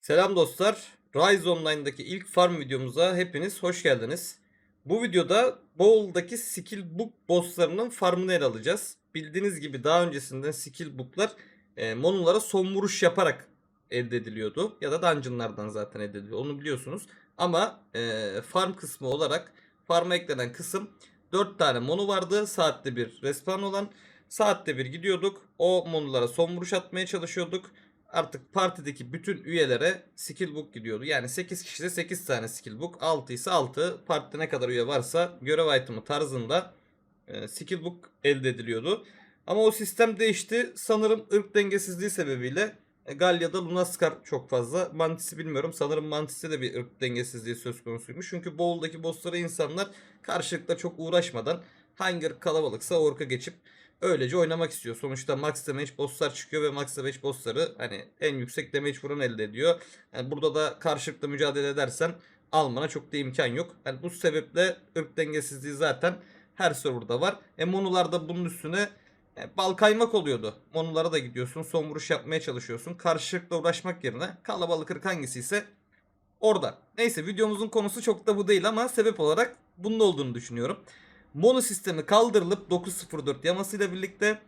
Selam dostlar. Rise Online'daki ilk farm videomuza hepiniz hoş geldiniz. Bu videoda Bowl'daki skill book bosslarının farmını ele alacağız. Bildiğiniz gibi daha öncesinden skill book'lar e, monolara son vuruş yaparak elde ediliyordu. Ya da dungeonlardan zaten elde ediliyor. Onu biliyorsunuz. Ama e, farm kısmı olarak farm'a eklenen kısım 4 tane mono vardı. Saatte bir respawn olan. Saatte bir gidiyorduk. O monolara son vuruş atmaya çalışıyorduk artık partideki bütün üyelere skill gidiyordu. Yani 8 kişide 8 tane skill book, 6 ise 6. Partide ne kadar üye varsa görev item'ı tarzında e, elde ediliyordu. Ama o sistem değişti. Sanırım ırk dengesizliği sebebiyle e, Galya'da Lunaskar çok fazla. Mantis'i bilmiyorum. Sanırım Mantis'te de bir ırk dengesizliği söz konusuymuş. Çünkü Bowl'daki bosslara insanlar karşılıkla çok uğraşmadan hangi ırk kalabalıksa o ırka geçip öylece oynamak istiyor. Sonuçta max damage bosslar çıkıyor ve max damage bossları hani en yüksek damage vuran elde ediyor. Yani burada da karşılıklı mücadele edersen almana çok da imkan yok. Yani bu sebeple ırk dengesizliği zaten her serverda var. E monularda bunun üstüne e, bal kaymak oluyordu. Monulara da gidiyorsun son vuruş yapmaya çalışıyorsun. Karşılıklı uğraşmak yerine kalabalık ırk hangisi ise orada. Neyse videomuzun konusu çok da bu değil ama sebep olarak bunun olduğunu düşünüyorum. Mono sistemi kaldırılıp 904 yamasıyla birlikte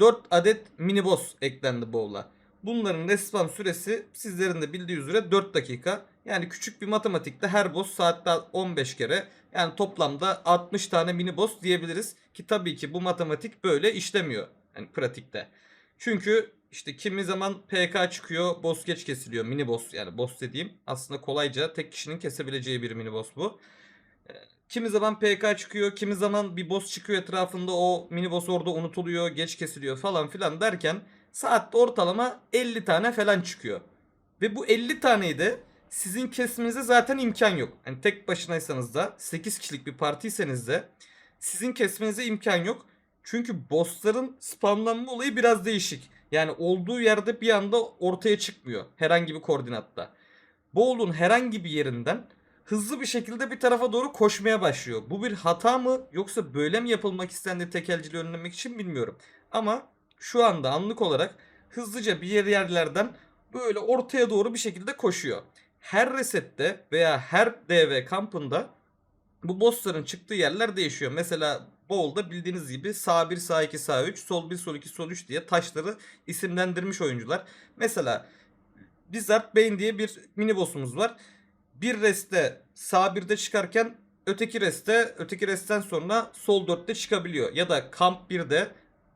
4 adet mini boss eklendi bowl'a. Bunların respawn süresi sizlerin de bildiği üzere 4 dakika. Yani küçük bir matematikte her boss saatte 15 kere. Yani toplamda 60 tane mini boss diyebiliriz. Ki tabii ki bu matematik böyle işlemiyor. Yani pratikte. Çünkü işte kimi zaman PK çıkıyor, boss geç kesiliyor. Mini boss yani boss dediğim aslında kolayca tek kişinin kesebileceği bir mini boss bu. Kimi zaman PK çıkıyor, kimi zaman bir boss çıkıyor etrafında o mini boss orada unutuluyor, geç kesiliyor falan filan derken saatte ortalama 50 tane falan çıkıyor. Ve bu 50 taneyi de sizin kesmenize zaten imkan yok. Hani tek başınaysanız da 8 kişilik bir partiyseniz de sizin kesmenize imkan yok. Çünkü bossların spamlanma olayı biraz değişik. Yani olduğu yerde bir anda ortaya çıkmıyor herhangi bir koordinatta. Bowl'un herhangi bir yerinden hızlı bir şekilde bir tarafa doğru koşmaya başlıyor. Bu bir hata mı yoksa böyle mi yapılmak istendi tekelciliği önlemek için bilmiyorum. Ama şu anda anlık olarak hızlıca bir yer yerlerden böyle ortaya doğru bir şekilde koşuyor. Her resette veya her DV kampında bu bossların çıktığı yerler değişiyor. Mesela Bowl'da bildiğiniz gibi sağ 1, sağ 2, sağ 3, sol 1, sol 2, sol 3 diye taşları isimlendirmiş oyuncular. Mesela Blizzard Bane diye bir mini boss'umuz var bir reste sağ birde çıkarken öteki reste öteki restten sonra sol dörtte çıkabiliyor. Ya da kamp 1'de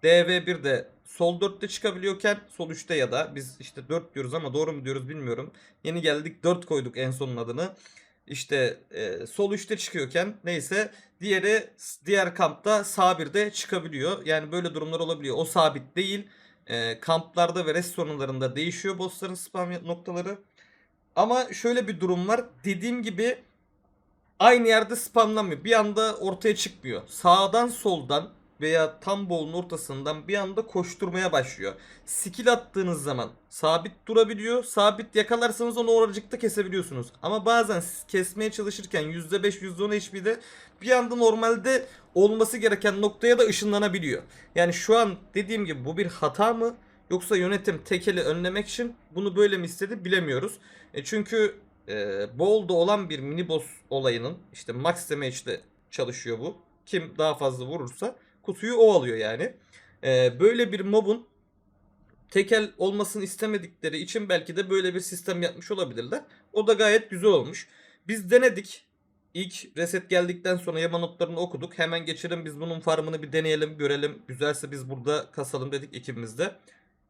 DV1'de sol 4'te çıkabiliyorken sol 3'te ya da biz işte 4 diyoruz ama doğru mu diyoruz bilmiyorum. Yeni geldik 4 koyduk en sonun adını. İşte e, sol 3'te çıkıyorken neyse diğeri diğer kampta sağ 1'de çıkabiliyor. Yani böyle durumlar olabiliyor. O sabit değil. E, kamplarda ve rest sorunlarında değişiyor bossların spam noktaları. Ama şöyle bir durum var. Dediğim gibi aynı yerde spamlamıyor. Bir anda ortaya çıkmıyor. Sağdan soldan veya tam bolun ortasından bir anda koşturmaya başlıyor. Skill attığınız zaman sabit durabiliyor. Sabit yakalarsanız onu oracıkta kesebiliyorsunuz. Ama bazen kesmeye çalışırken %5 %10 HP'de bir anda normalde olması gereken noktaya da ışınlanabiliyor. Yani şu an dediğim gibi bu bir hata mı? Yoksa yönetim tekeli önlemek için bunu böyle mi istedi bilemiyoruz. E çünkü e, Bowl'da olan bir mini boss olayının işte max damage'de çalışıyor bu. Kim daha fazla vurursa kutuyu o alıyor yani. E, böyle bir mobun tekel olmasını istemedikleri için belki de böyle bir sistem yapmış olabilirler. O da gayet güzel olmuş. Biz denedik. İlk reset geldikten sonra yama notlarını okuduk. Hemen geçelim biz bunun farmını bir deneyelim görelim. Güzelse biz burada kasalım dedik ekibimizde.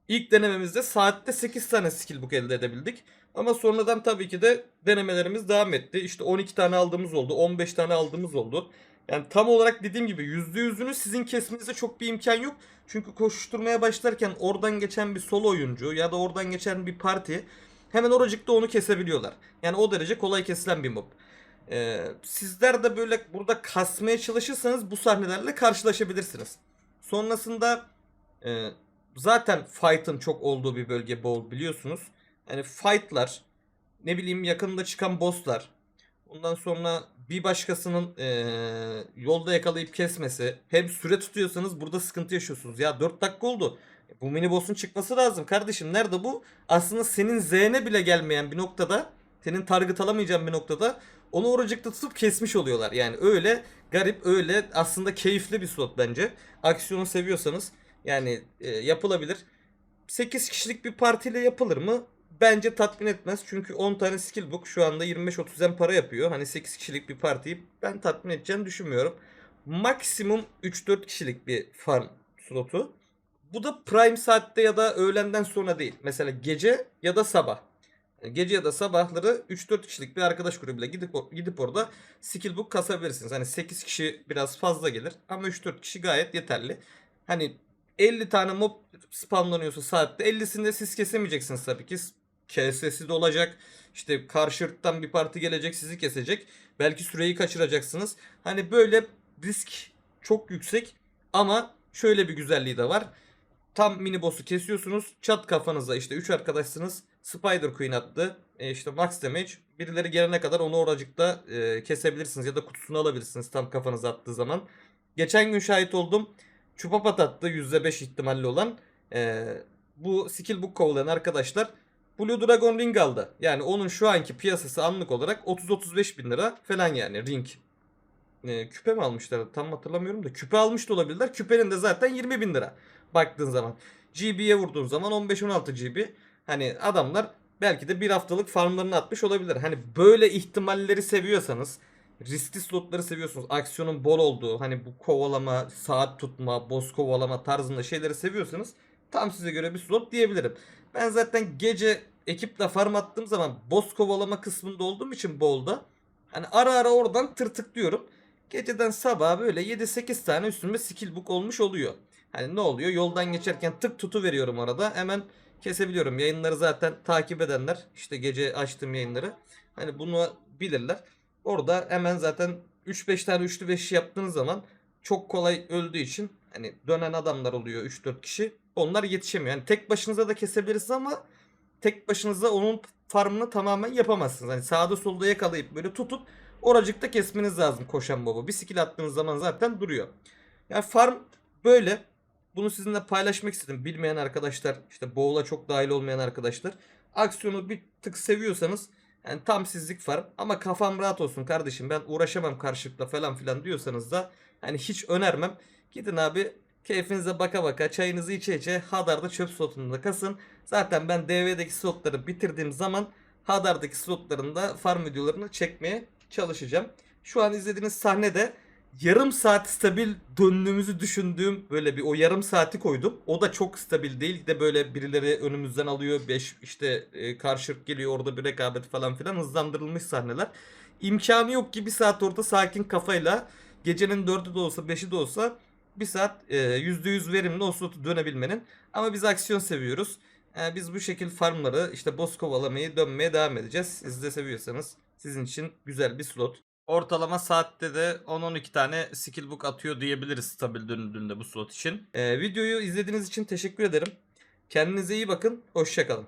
İlk denememizde saatte 8 tane skill book elde edebildik. Ama sonradan tabii ki de denemelerimiz devam etti. İşte 12 tane aldığımız oldu, 15 tane aldığımız oldu. Yani tam olarak dediğim gibi %100'ünü sizin kesmenize çok bir imkan yok. Çünkü koşuşturmaya başlarken oradan geçen bir solo oyuncu ya da oradan geçen bir parti hemen oracıkta onu kesebiliyorlar. Yani o derece kolay kesilen bir mob. Ee, sizler de böyle burada kasmaya çalışırsanız bu sahnelerle karşılaşabilirsiniz. Sonrasında e, zaten fight'ın çok olduğu bir bölge bol biliyorsunuz. Yani fight'lar, ne bileyim yakında çıkan boss'lar, ondan sonra bir başkasının eee, yolda yakalayıp kesmesi hem süre tutuyorsanız burada sıkıntı yaşıyorsunuz. Ya 4 dakika oldu. Bu mini boss'un çıkması lazım kardeşim. Nerede bu? Aslında senin Z'ne bile gelmeyen bir noktada, senin target alamayacağın bir noktada onu oracıkta tutup kesmiş oluyorlar. Yani öyle garip, öyle aslında keyifli bir slot bence. Aksiyonu seviyorsanız yani e, yapılabilir. 8 kişilik bir partiyle yapılır mı? Bence tatmin etmez. Çünkü 10 tane skill book şu anda 25-30 para yapıyor. Hani 8 kişilik bir partiyi ben tatmin edeceğini düşünmüyorum. Maksimum 3-4 kişilik bir farm slotu. Bu da prime saatte ya da öğlenden sonra değil. Mesela gece ya da sabah. Gece ya da sabahları 3-4 kişilik bir arkadaş grubuyla gidip gidip orada skill book kasabilirsiniz. Hani 8 kişi biraz fazla gelir ama 3-4 kişi gayet yeterli. Hani 50 tane mob spamlanıyorsa saatte 50'sinde siz kesemeyeceksiniz tabii ki. KS'si de olacak. İşte karşı ırktan bir parti gelecek sizi kesecek. Belki süreyi kaçıracaksınız. Hani böyle risk çok yüksek ama şöyle bir güzelliği de var. Tam mini boss'u kesiyorsunuz. Çat kafanıza işte 3 arkadaşsınız. Spider Queen attı. E işte max damage. Birileri gelene kadar onu oracıkta e, kesebilirsiniz ya da kutusunu alabilirsiniz tam kafanıza attığı zaman. Geçen gün şahit oldum. Çupapat attı %5 ihtimalli olan. E, bu skill book kovalayan arkadaşlar Blue Dragon Ring aldı. Yani onun şu anki piyasası anlık olarak 30-35 bin lira falan yani ring. E, küpe mi almışlar tam hatırlamıyorum da küpe almış da olabilirler. Küpenin de zaten 20 bin lira baktığın zaman. GB'ye vurduğun zaman 15-16 GB. Hani adamlar belki de bir haftalık farmlarını atmış olabilir. Hani böyle ihtimalleri seviyorsanız riskli slotları seviyorsunuz. Aksiyonun bol olduğu hani bu kovalama, saat tutma, boss kovalama tarzında şeyleri seviyorsanız tam size göre bir slot diyebilirim. Ben zaten gece ekiple farm attığım zaman boss kovalama kısmında olduğum için bolda hani ara ara oradan tırtıklıyorum. Geceden sabaha böyle 7-8 tane üstüme skill book olmuş oluyor. Hani ne oluyor? Yoldan geçerken tık tutu veriyorum arada. Hemen kesebiliyorum. Yayınları zaten takip edenler işte gece açtığım yayınları hani bunu bilirler. Orada hemen zaten 3-5 tane üçlü beşli yaptığınız zaman çok kolay öldüğü için hani dönen adamlar oluyor 3-4 kişi. Onlar yetişemiyor. Yani tek başınıza da kesebilirsiniz ama tek başınıza onun farmını tamamen yapamazsınız. Hani sağda solda yakalayıp böyle tutup oracıkta kesmeniz lazım koşan baba. Bir skill attığınız zaman zaten duruyor. Yani farm böyle. Bunu sizinle paylaşmak istedim. Bilmeyen arkadaşlar, işte Bowl'a çok dahil olmayan arkadaşlar. Aksiyonu bir tık seviyorsanız yani tam sizlik farm ama kafam rahat olsun kardeşim ben uğraşamam karşılıkla falan filan diyorsanız da hani hiç önermem. Gidin abi keyfinize baka baka çayınızı içe içe Hadar'da çöp slotunda kasın. Zaten ben DV'deki slotları bitirdiğim zaman Hadar'daki slotlarında farm videolarını çekmeye çalışacağım. Şu an izlediğiniz sahnede yarım saat stabil döndüğümüzü düşündüğüm böyle bir o yarım saati koydum. O da çok stabil değil. de böyle birileri önümüzden alıyor. 5 işte e, karşılık geliyor orada bir rekabet falan filan hızlandırılmış sahneler. İmkanı yok ki bir saat orada sakin kafayla gecenin 4'ü de olsa 5'i de olsa bir saat e, %100 verimli o slotu dönebilmenin. Ama biz aksiyon seviyoruz. E, biz bu şekil farmları işte boss kovalamayı dönmeye devam edeceğiz. Siz de seviyorsanız sizin için güzel bir slot. Ortalama saatte de 10-12 tane skill book atıyor diyebiliriz stabil dönüldüğünde bu slot için. Ee, videoyu izlediğiniz için teşekkür ederim. Kendinize iyi bakın. Hoşçakalın.